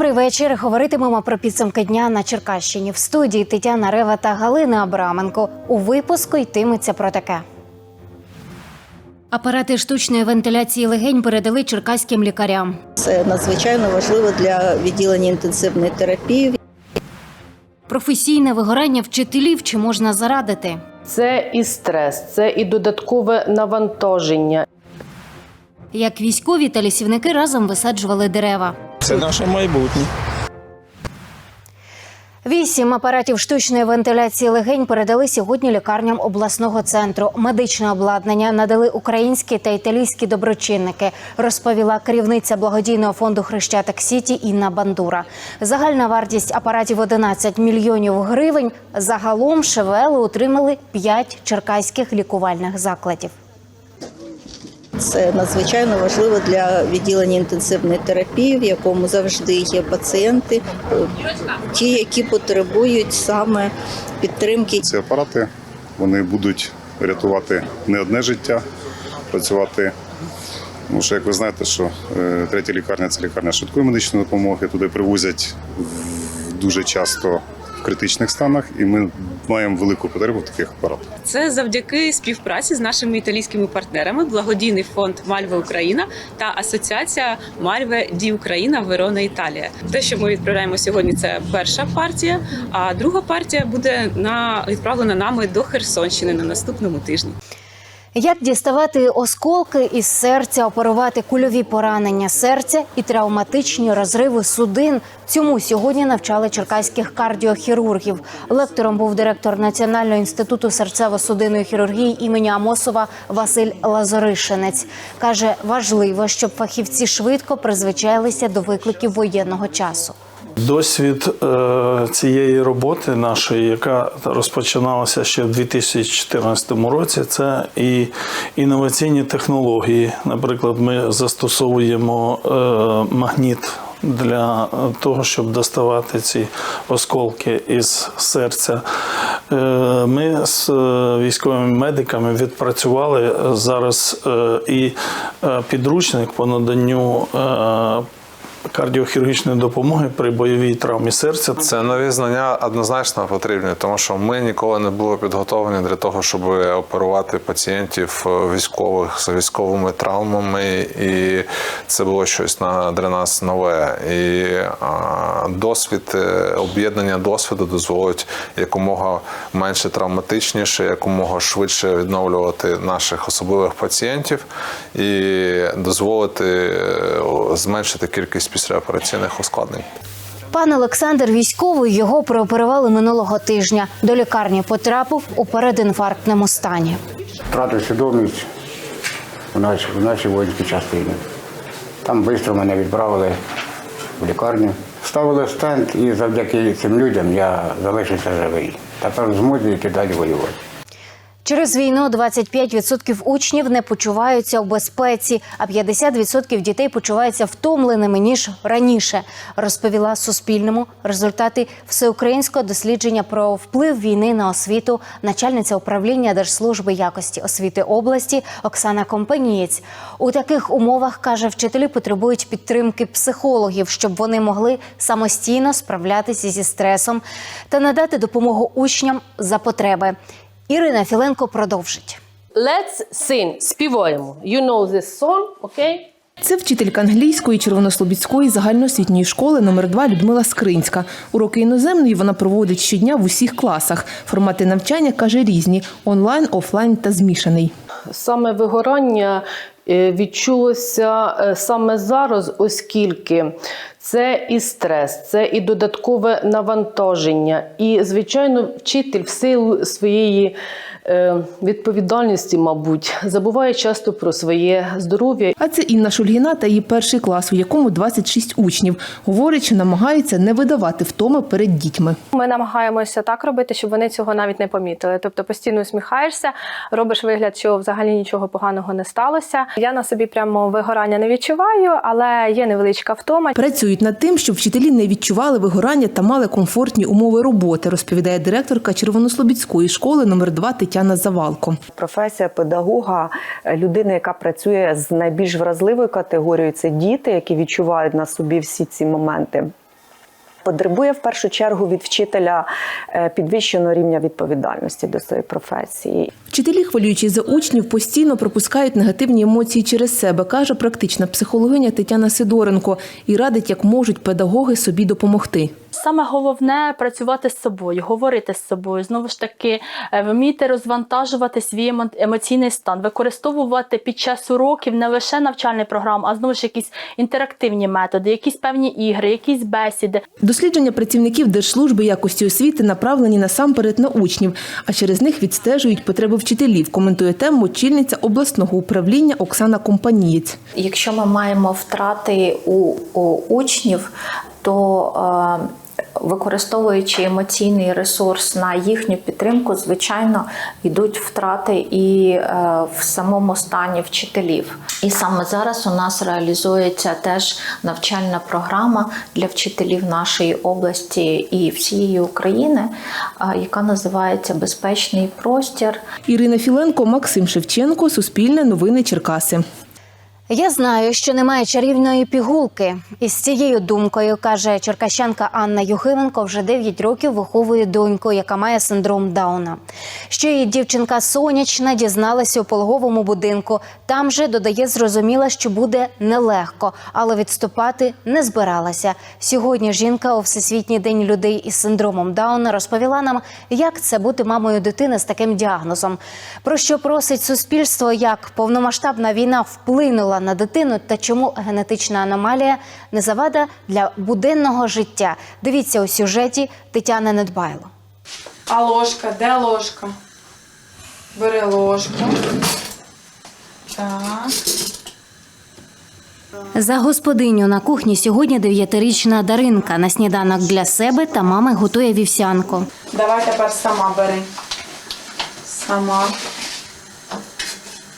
Добрий вечір. Говоритимемо про підсумки дня на Черкащині. В студії Тетяна Рева та Галина Абраменко. У випуску йтиметься про таке. Апарати штучної вентиляції легень передали черкаським лікарям. Це надзвичайно важливо для відділення інтенсивної терапії. Професійне вигорання вчителів чи можна зарадити? Це і стрес, це і додаткове навантаження. Як військові та лісівники разом висаджували дерева. Це наше майбутнє. Вісім апаратів штучної вентиляції легень передали сьогодні лікарням обласного центру. Медичне обладнання надали українські та італійські доброчинники, розповіла керівниця благодійного фонду Хрещатик Сіті Інна Бандура. Загальна вартість апаратів 11 мільйонів гривень. Загалом ШВЛ отримали 5 черкаських лікувальних закладів. Це надзвичайно важливо для відділення інтенсивної терапії, в якому завжди є пацієнти, ті, які потребують саме підтримки. Ці апарати вони будуть рятувати не одне життя, працювати. Тому що, як ви знаєте, що е, третя лікарня це лікарня швидкої медичної допомоги. Туди привозять дуже часто в критичних станах, і ми маємо велику потребу в таких апаратах. Це завдяки співпраці з нашими італійськими партнерами, благодійний фонд Мальве Україна та асоціація Мальве Ді Україна Верона Італія. Те, що ми відправляємо сьогодні, це перша партія. А друга партія буде на відправлена нами до Херсонщини на наступному тижні. Як діставати осколки із серця, оперувати кульові поранення серця і травматичні розриви судин? Цьому сьогодні навчали черкаських кардіохірургів. Лектором був директор Національного інституту серцево-судинної хірургії імені Амосова Василь Лазоришинець. каже, важливо, щоб фахівці швидко призвичайлися до викликів воєнного часу. Досвід е, цієї роботи нашої, яка розпочиналася ще в 2014 році, це і інноваційні технології. Наприклад, ми застосовуємо е, магніт для того, щоб доставати ці осколки із серця. Е, Ми з військовими медиками відпрацювали зараз і підручник по наданню. Кардіохірургічної допомоги при бойовій травмі серця Це нові знання однозначно потрібні, тому що ми ніколи не були підготовлені для того, щоб оперувати пацієнтів е, військових з військовими травмами, і це було щось на для нас нове. І досвід, е, об'єднання досвіду дозволить якомога менше травматичніше, якомога швидше відновлювати наших особливих пацієнтів і дозволити е, зменшити кількість післяопераційних ускладнень. Пан Олександр військовий його прооперували минулого тижня. До лікарні потрапив у передінфарктному стані. втратив свідомість в нашій, в нашій воїнській частині. Там швидко мене відправили в лікарню. Ставили стенд і завдяки цим людям я залишився живий. Тепер змозі йти далі воювати. Через війну 25% учнів не почуваються в безпеці, а 50% дітей почуваються втомленими ніж раніше. Розповіла Суспільному результати всеукраїнського дослідження про вплив війни на освіту начальниця управління Держслужби якості освіти області Оксана Компанієць. У таких умовах каже, вчителі потребують підтримки психологів, щоб вони могли самостійно справлятися зі стресом та надати допомогу учням за потреби. Ірина Філенко продовжить. Let's sing. Співаємо. You know this song, окей? Це вчителька англійської червонослобідської загальноосвітньої школи номер 2 Людмила Скринська. Уроки іноземної вона проводить щодня в усіх класах. Формати навчання каже різні: онлайн, офлайн та змішаний. Саме вигорання е, відчулося е, саме зараз, оскільки це і стрес, це і додаткове навантаження. І, звичайно, вчитель в силу своєї відповідальності, мабуть, забуває часто про своє здоров'я. А це Інна Шульгіна та її перший клас, у якому 26 учнів. Говорить, що намагаються не видавати втоми перед дітьми. Ми намагаємося так робити, щоб вони цього навіть не помітили. Тобто постійно усміхаєшся, робиш вигляд, що взагалі нічого поганого не сталося. Я на собі прямо вигорання не відчуваю, але є невеличка втома. Працюють над тим, щоб вчителі не відчували вигорання та мали комфортні умови роботи, розповідає директорка Червонослобідської школи номер 2 Тетяна Завалко. Професія педагога, е, людина, яка працює з найбільш вразливою категорією, це діти, які відчувають на собі всі ці моменти. Потребує в першу чергу від вчителя е, підвищеного рівня відповідальності до своєї професії. Вчителі, хвилюючись за учнів, постійно пропускають негативні емоції через себе, каже практична психологиня Тетяна Сидоренко, і радить, як можуть педагоги собі допомогти. Саме головне працювати з собою, говорити з собою, знову ж таки, е, вміти розвантажувати свій емо- емоційний стан, використовувати під час уроків не лише навчальний програм, а знову ж якісь інтерактивні методи, якісь певні ігри, якісь бесіди. Дослідження працівників Держслужби якості освіти направлені насамперед на учнів, а через них відстежують потреби вчителів. Коментує тему очільниця обласного управління Оксана Компанієць. Якщо ми маємо втрати у, у учнів, то е, використовуючи емоційний ресурс на їхню підтримку, звичайно, йдуть втрати і е, в самому стані вчителів. І саме зараз у нас реалізується теж навчальна програма для вчителів нашої області і всієї України, е, яка називається Безпечний простір. Ірина Філенко, Максим Шевченко, Суспільне новини Черкаси. Я знаю, що немає чарівної пігулки. І з цією думкою каже черкащанка Анна Юхименко, вже 9 років виховує доньку, яка має синдром Дауна. Що її дівчинка сонячна дізналася у пологовому будинку. Там же додає, зрозуміла, що буде нелегко, але відступати не збиралася. Сьогодні жінка у всесвітній день людей із синдромом Дауна розповіла нам, як це бути мамою дитини з таким діагнозом. Про що просить суспільство, як повномасштабна війна вплинула на дитину та чому генетична аномалія не завада для буденного життя. Дивіться у сюжеті Тетяни Недбайло. А ложка? Де ложка? Бери ложку. Так. За господиню на кухні сьогодні дев'ятирічна Даринка. На сніданок для себе та мами готує вівсянку. Давай тепер сама бери. Сама.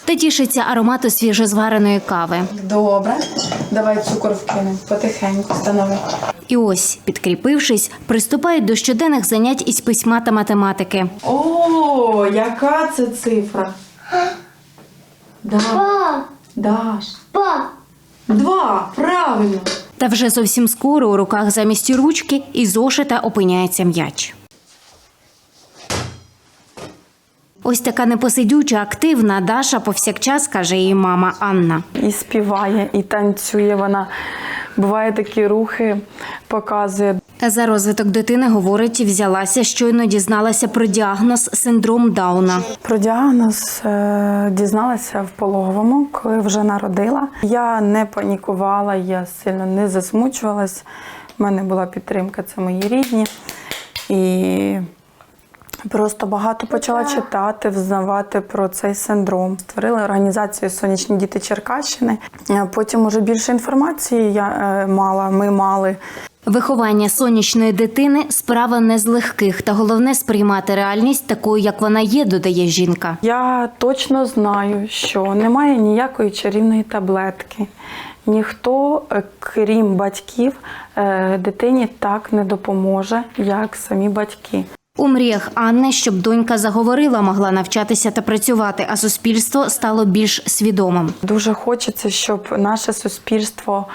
Та тішиться аромату свіжозвареної кави. Добре. Давай цукор вкинемо. Потихеньку станови. І ось, підкріпившись, приступають до щоденних занять із письма та математики. О, яка це цифра? Два. Даш. Два. Два. Правильно. Та вже зовсім скоро у руках замість ручки і зошита опиняється м'яч. Ось така непосидюча, активна Даша повсякчас, каже її мама Анна. І співає, і танцює вона. Буває такі рухи, показує. За розвиток дитини, говорить, взялася, щойно дізналася про діагноз синдром Дауна. Про діагноз е, дізналася в пологовому, коли вже народила. Я не панікувала, я сильно не засмучувалась. У мене була підтримка, це мої рідні. І просто багато почала читати, взнавати про цей синдром. Створили організацію Сонячні діти Черкащини. Е, Потім уже більше інформації я е, мала, ми мали. Виховання сонячної дитини справа не з легких, та головне сприймати реальність такою, як вона є, додає жінка. Я точно знаю, що немає ніякої чарівної таблетки. Ніхто, е, крім батьків, дитині так не допоможе, як самі батьки. У мріях Анни, щоб донька заговорила, могла навчатися та працювати, а суспільство стало більш свідомим. Дуже хочеться, щоб наше суспільство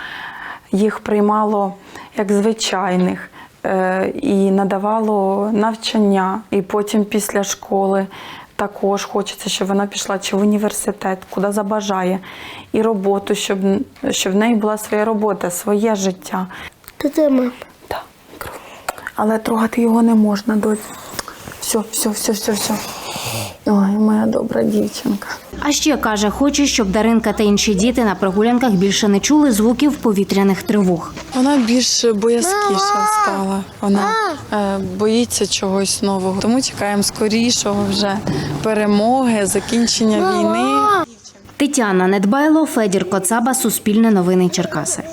їх приймало як звичайних е, і надавало навчання. І потім після школи також хочеться, щоб вона пішла чи в університет, куди забажає, і роботу, щоб, щоб в неї була своя робота, своє життя. Ти де мам? Так, але трогати його не можна, доць. Все, все, все, все, все. Ой, моя добра дівчинка. А ще каже, хоче, щоб Даринка та інші діти на прогулянках більше не чули звуків повітряних тривог. Вона більш боязкіша стала. Вона е, боїться чогось нового. Тому чекаємо скорішого вже перемоги, закінчення війни. Тетяна Недбайло, Федір Коцаба, Суспільне новини Черкаси.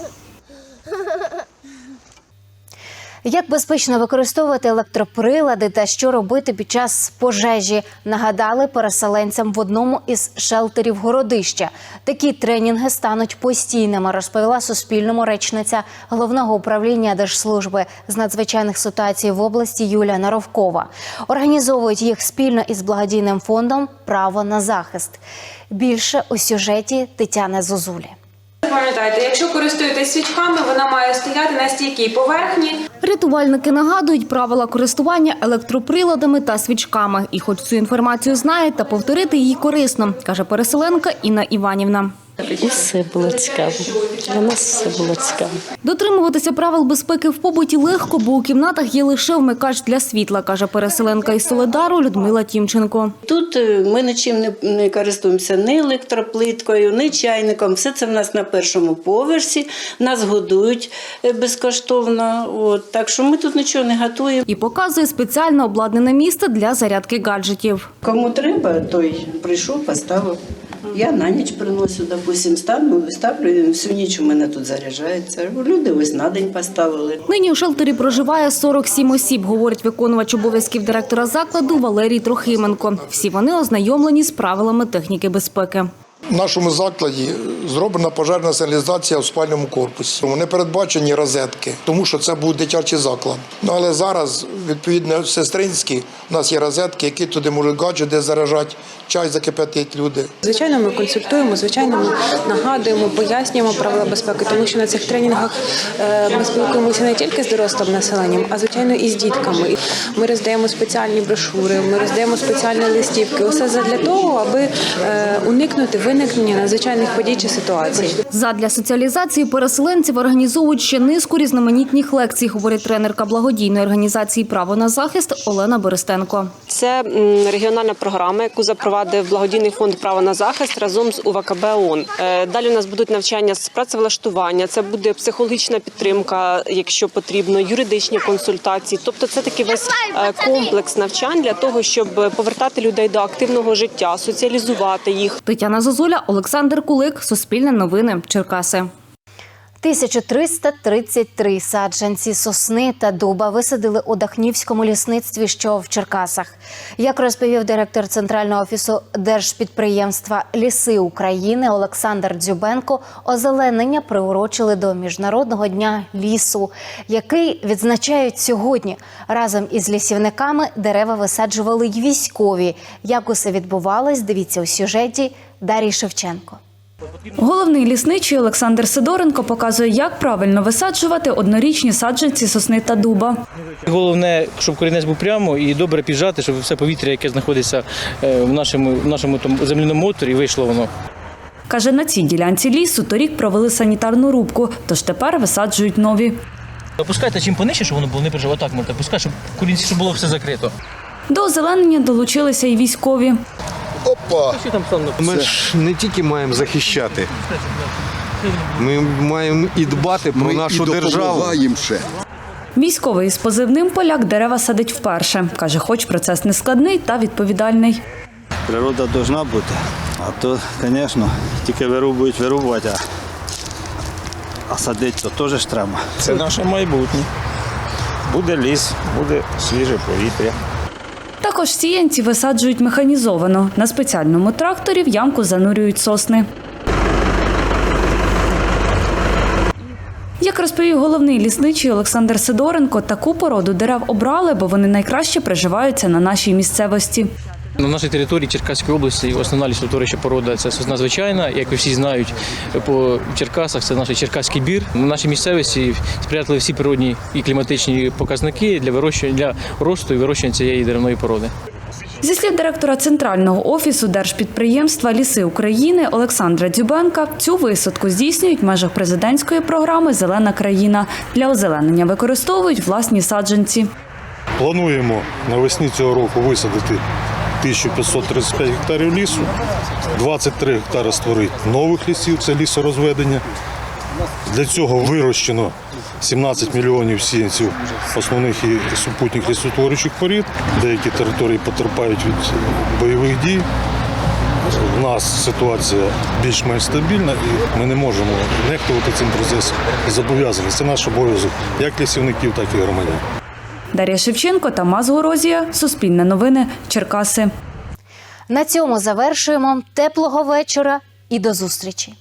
Як безпечно використовувати електроприлади та що робити під час пожежі, нагадали переселенцям в одному із шелтерів городища. Такі тренінги стануть постійними, розповіла Суспільному речниця головного управління Держслужби з надзвичайних ситуацій в області Юлія Наровкова. Організовують їх спільно із благодійним фондом Право на захист. Більше у сюжеті Тетяни Зозулі. Пам'ятайте, якщо користуєтесь свічками, вона має стояти на стійкій поверхні. Рятувальники нагадують правила користування електроприладами та свічками. І хоч цю інформацію знають, та повторити її корисно, каже переселенка Інна Іванівна. І все було цікаво. Для нас все було цікаво. Дотримуватися правил безпеки в побуті легко, бо у кімнатах є лише вмикач для світла, каже переселенка із Соледару Людмила Тімченко. Тут е, ми нічим не, не користуємося ні електроплиткою, ні чайником. Все це в нас на першому поверсі. Нас годують е, безкоштовно. От, так що ми тут нічого не готуємо. І показує спеціально обладнане місце для зарядки гаджетів. Кому треба, той прийшов, поставив. Я на ніч приношу, допустим, стану, ставлю, всю ніч у мене тут заряджається. Люди ось на день поставили. Нині у шелтері проживає 47 осіб, говорить виконувач обов'язків директора закладу Валерій Трохименко. Всі вони ознайомлені з правилами техніки безпеки. В нашому закладі зроблена пожежна сигналізація в спальному корпусі. Вони передбачені розетки, тому що це був дитячий заклад. Ну але зараз, відповідно, в сестринській у нас є розетки, які туди можуть гаджети заражати, чай закипятить люди. Звичайно, ми консультуємо, звичайно, ми нагадуємо, пояснюємо правила безпеки, тому що на цих тренінгах е, ми спілкуємося не тільки з дорослим населенням, а звичайно і з дітками. Ми роздаємо спеціальні брошури, ми роздаємо спеціальні листівки. Усе для того, аби е, уникнути виникнення надзвичайних подій чи ситуацій. Задля соціалізації переселенців організовують ще низку різноманітних лекцій, говорить тренерка благодійної організації Право на захист Олена Берестенко. Це регіональна програма, яку запровадив благодійний фонд право на захист разом з УВКБ ООН. Е, Далі у нас будуть навчання з працевлаштування. Це буде психологічна підтримка, якщо потрібно, юридичні консультації. Тобто, це такий весь е, комплекс навчань для того, щоб повертати людей до активного життя, соціалізувати їх. Тетяна Зозуля, Олександр Кулик, Суспільне новини, Черкаси. 1333 саджанці сосни та дуба висадили у Дахнівському лісництві, що в Черкасах. Як розповів директор центрального офісу держпідприємства Ліси України Олександр Дзюбенко, озеленення приурочили до міжнародного дня лісу, який відзначають сьогодні. Разом із лісівниками дерева висаджували й військові. Як усе відбувалось, дивіться у сюжеті Дарії Шевченко. Головний лісничий Олександр Сидоренко показує, як правильно висаджувати однорічні саджанці сосни та дуба. Головне, щоб корінець був прямо і добре піджати, щоб все повітря, яке знаходиться е, в нашому, в нашому там, земляному моторі, вийшло воно. Каже, на цій ділянці лісу торік провели санітарну рубку, тож тепер висаджують нові. Опускайте чим понижче, щоб воно було не прижало. Так можете пускати, щоб корінці, щоб було все закрито. До озеленення долучилися й військові. Опа! Ми ж не тільки маємо захищати, ми маємо і дбати про нашу державу. Військовий із позивним поляк дерева садить вперше. Каже, хоч процес не складний та відповідальний. Природа повинна бути. А то, звісно, тільки вирубують, вирубувати, а, а садити то теж ж треба. Це наше майбутнє. Буде ліс, буде свіже повітря. Також сіянці висаджують механізовано. На спеціальному тракторі в ямку занурюють сосни. Як розповів головний лісничий Олександр Сидоренко, таку породу дерев обрали, бо вони найкраще приживаються на нашій місцевості. На нашій території Черкаської області основна лісотворюча порода це сосна звичайна. Як ви всі знають, по Черкасах це наш черкаський бір. На нашій місцевості сприятливі всі природні і кліматичні показники для вирощування для росту і вирощування цієї деревної породи. Зі слів директора центрального офісу держпідприємства Ліси України Олександра Дзюбенка, цю висадку здійснюють в межах президентської програми Зелена країна. Для озеленення використовують власні саджанці. Плануємо навесні цього року висадити 1535 гектарів лісу, 23 гектари створити нових лісів, це лісорозведення. Для цього вирощено 17 мільйонів сіянців основних і супутніх лісотворючих порід. Деякі території потерпають від бойових дій. У нас ситуація більш-менш стабільна і ми не можемо нехтувати цим процесом зобов'язані. Це наш обов'язок як лісівників, так і громадян. Дар'я Шевченко, Тамас Горозія, Суспільне новини, Черкаси. На цьому завершуємо теплого вечора і до зустрічі.